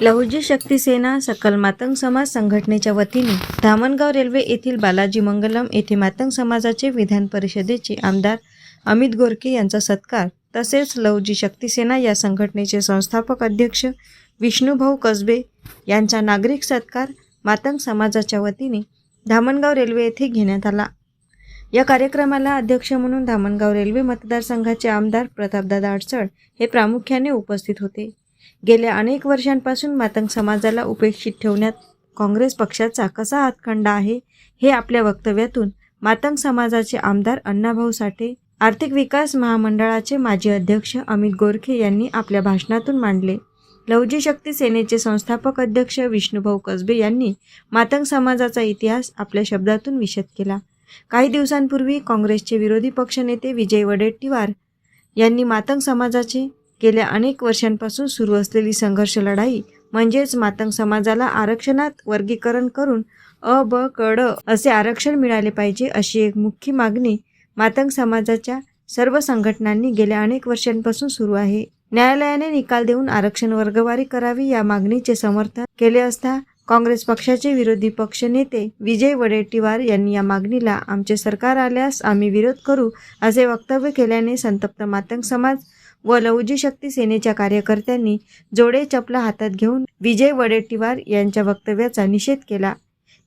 लहुजी शक्ती सेना सकल मातंग समाज संघटनेच्या वतीने धामणगाव रेल्वे येथील बालाजी मंगलम येथे मातंग समाजाचे विधान परिषदेचे आमदार अमित गोरके यांचा सत्कार तसेच लहुजी शक्ती सेना या संघटनेचे संस्थापक अध्यक्ष विष्णुभाऊ कसबे यांचा नागरिक सत्कार मातंग समाजाच्या वतीने धामणगाव रेल्वे येथे घेण्यात आला. या कार्यक्रमाला अध्यक्ष म्हणून धामणगाव रेल्वे मतदारसंघाचे आमदार प्रतापदादा अडचण हे प्रामुख्याने उपस्थित होते. गेल्या अनेक वर्षांपासून मातंग समाजाला उपेक्षित ठेवण्यात काँग्रेस पक्षाचा कसा हातखंडा आहे हे आपल्या वक्तव्यातून मातंग समाजाचे आमदार अण्णाभाऊ साठे आर्थिक विकास महामंडळाचे माजी अध्यक्ष अमित गोरखे यांनी आपल्या भाषणातून मांडले. लवजी शक्ती सेनेचे संस्थापक अध्यक्ष विष्णुभाऊ कसबे यांनी मातंग समाजाचा इतिहास आपल्या शब्दातून विशद केला. काही दिवसांपूर्वी काँग्रेसचे विरोधी पक्षनेते विजय वडेट्टीवार यांनी मातंग समाजाचे गेल्या अनेक वर्षांपासून सुरू असलेली संघर्ष लढाई म्हणजेच मातंग समाजाला आरक्षणात वर्गीकरण करून अ ब कड असे आरक्षण मिळाले पाहिजे अशी एक मुख्य मागणी मातंग समाजाच्या सर्व संघटनांनी गेल्या अनेक वर्षांपासून सुरू आहे. न्यायालयाने निकाल देऊन आरक्षण वर्गवारी करावी या मागणीचे समर्थन केले असता काँग्रेस पक्षाचे विरोधी पक्ष नेते विजय वडेट्टीवार यांनी या मागणीला आमचे सरकार आल्यास आम्ही विरोध करू असे वक्तव्य केल्याने संतप्त मातंग समाज व लहुजी शक्ती सेनेच्या कार्यकर्त्यांनी जोडे चपला हातात घेऊन विजय वडेट्टीवार यांच्या वक्तव्याचा निषेध केला.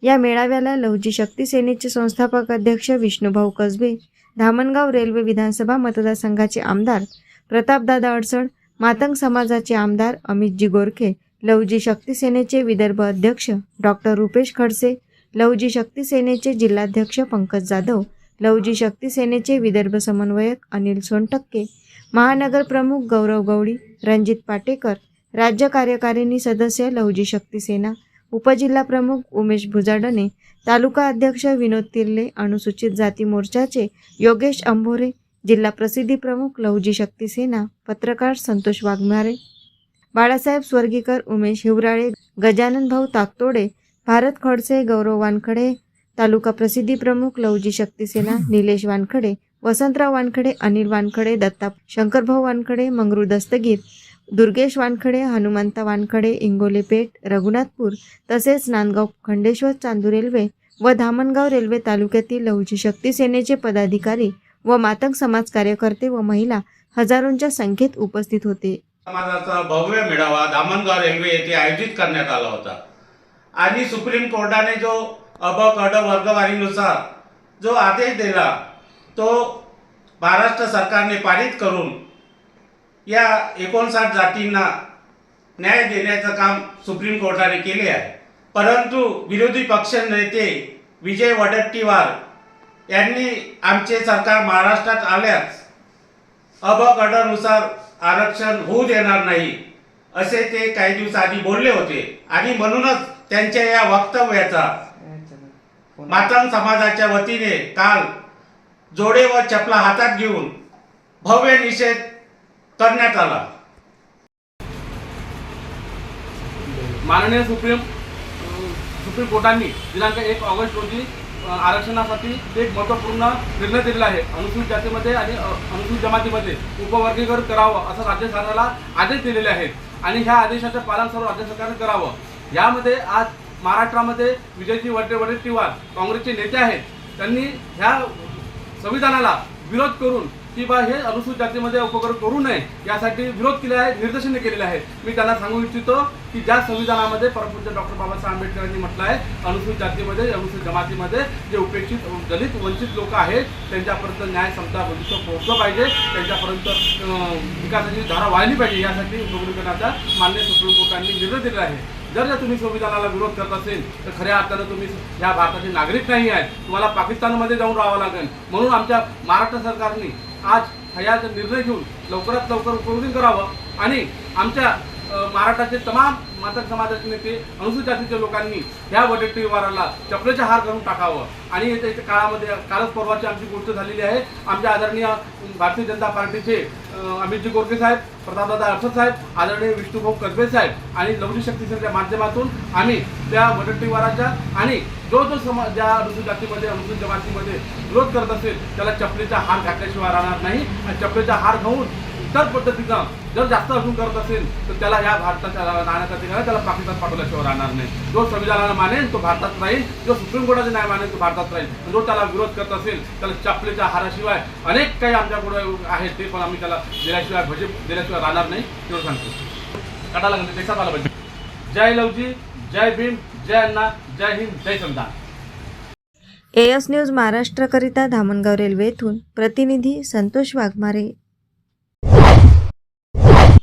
या मेळाव्याला लवजी शक्ती सेनेचे संस्थापक अध्यक्ष विष्णुभाऊ कसबे धामणगाव रेल्वे विधानसभा मतदारसंघाचे आमदार प्रतापदादा अडसण मातंग समाजाचे आमदार अमितजी गोरखे लवजी शक्ती सेनेचे विदर्भ अध्यक्ष डॉक्टर रुपेश खडसे लवजी शक्ती सेनेचे जिल्हाध्यक्ष पंकज जाधव लवजी शक्ती सेनेचे विदर्भ समन्वयक अनिल सोनटक्के महानगर प्रमुख गौरव गवळी रणजित पाटेकर राज्य कार्यकारिणी सदस्य लहुजी शक्ती सेना उपजिल्हा प्रमुख उमेश भुजाडणे तालुका अध्यक्ष विनोद तिर्ले अनुसूचित जाती मोर्चाचे योगेश अंभोरे जिल्हा प्रसिद्धी प्रमुख लहुजी शक्ती सेना पत्रकार संतोष वाघमारे बाळासाहेब स्वर्गीकर उमेश हिवराळे गजानन भाऊ ताकतोडे भारत खडसे गौरव वानखडे तालुका प्रसिद्धी प्रमुख लहुजी शक्ती सेना निलेश वानखडे वसंतराव वानखडे अनिल वानखडे दत्ता शंकरभाऊ वानखडे मंगरू दस्तगीर दुर्गेश वानखडे हनुमंता वानखडे इंगोले पेठ रघुनाथपूर तसेच नांदगाव खंडेश्वर चांदू रेल्वे व धामणगाव रेल्वे तालुक्यातील लहुजी शक्ती सेनेचे पदाधिकारी व मातंग समाज कार्यकर्ते व महिला हजारोंच्या संख्येत उपस्थित होते. समाजाचा भव्य मेळावा धामणगाव रेल्वे येथे आयोजित करण्यात आला होता. आणि सुप्रीम कोर्टाने जो अब कड वर्गवारीनुसार जो आदेश दिला तो महाराष्ट्र सरकारने पारित करून या एकोणसाठ जातींना न्याय देण्याचं काम सुप्रीम कोर्टाने केले आहे. परंतु विरोधी पक्ष नेते विजय वडट्टीवार यांनी आमचे सरकार महाराष्ट्रात आल्यास अब कडनुसार आरक्षण होऊ देणार नाही असे ते काही दिवस आधी बोलले होते. आणि म्हणूनच त्यांच्या या वक्तव्याचा मातंग समाजाच्या वतीने काल जोडे व चपला हातात घेऊन भव्य निषेध करण्यात आला. माननीय सुप्रीम सुप्रीम कोर्टाने दिनांक एक ऑगस्ट रोजी आरक्षणासाठी एक महत्त्वपूर्ण निर्णय दिलेला आहे. अनुसूचित जातीमध्ये आणि अनुसूचित जमातीमध्ये उपवर्गीकरण करावं असं राज्य सरकारला आदेश दिलेले आहेत आणि ह्या आदेशाचं पालन सर्व राज्य सरकारने करावं. यामध्ये आज महाराष्ट्रामध्ये विजयजी वड्डे वडेट्टीवार काँग्रेसचे नेते आहेत. त्यांनी ह्या संविधानाला विरोध करून की बा हे अनुसूचित जातीमध्ये उपकरण करू नये यासाठी विरोध केले आहे निर्देशने केलेले आहेत. मी त्यांना सांगू इच्छितो की ज्या संविधानामध्ये परमपूज्य डॉक्टर बाबासाहेब आंबेडकरांनी म्हटलं आहे अनुसूचित जातीमध्ये अनुसूचित जमातीमध्ये जे उपेक्षित दलित वंचित लोक आहेत त्यांच्यापर्यंत न्याय समता भविष्य पोहोचलं पाहिजे. त्यांच्यापर्यंत विकासाची धारा वाहिली पाहिजे यासाठी नोकरीकरणाचा मान्य सुप्रीम कोर्टाने निर्णय दिला आहे. जर जर तुम्ही संविधानाला विरोध करत असेल तर खऱ्या अर्थानं तुम्ही या भारताचे नागरिक नाही आहेत. तुम्हाला पाकिस्तानमध्ये जाऊन राहावं लागेल. म्हणून आमच्या महाराष्ट्र सरकारने आज हयाचा निर्णय घेऊन लवकरात लवकर उपयोगी करावं. आणि आमच्या महाराष्ट्राचे तमाम मातक समाजाचे नेते अनुसूचित जातीच्या लोकांनी ह्या वडेट्टीवाराला चपलेचा हार करून टाकावं. आणि त्याच्या काळामध्ये कालच परवाची आमची गोष्ट झालेली आहे. आमच्या आदरणीय भारतीय जनता पार्टीचे अमितजी गोरखे साहेब प्रतापदादा अडसर साहेब आदरणीय विष्णुभाऊ कसबे साहेब आणि लवजी शक्तीच्या माध्यमातून आम्ही त्या वडेट्टीवाराच्या आणि जो जो समा ज्या अनुसूचित जातीमध्ये अनुसूचित जमातीमध्ये विरोध करत असेल त्याला चपलेचा हार घातल्याशिवाय राहणार नाही. आणि चपलेचा हार घेऊन इतर पद्धतीचा जर जास्त अजून करत असेल तर त्याला या भारताच्या राहण्याच्या ठिकाणी त्याला पाकिस्तान पाठवल्याशिवाय राहणार नाही. जो संविधानाला मानेल तो भारतात राहील. जो सुप्रीम कोर्टाचे न्याय मानेल तो भारतात राहील. जो त्याला विरोध करत असेल त्याला चपलेच्या हाराशिवाय अनेक काही आमच्याकडे आहेत ते पण आम्ही त्याला दिल्याशिवाय भजे दिल्याशिवाय राहणार नाही तेवढं सांगतो. काढायला लागलं देशात आला पाहिजे. जय लवजी जय भीम जय अण्णा जय हिंद जय संविधान. एएस न्यूज महाराष्ट्रकरिता धामणगाव रेल्वे येथून प्रतिनिधी संतोष वाघमारे.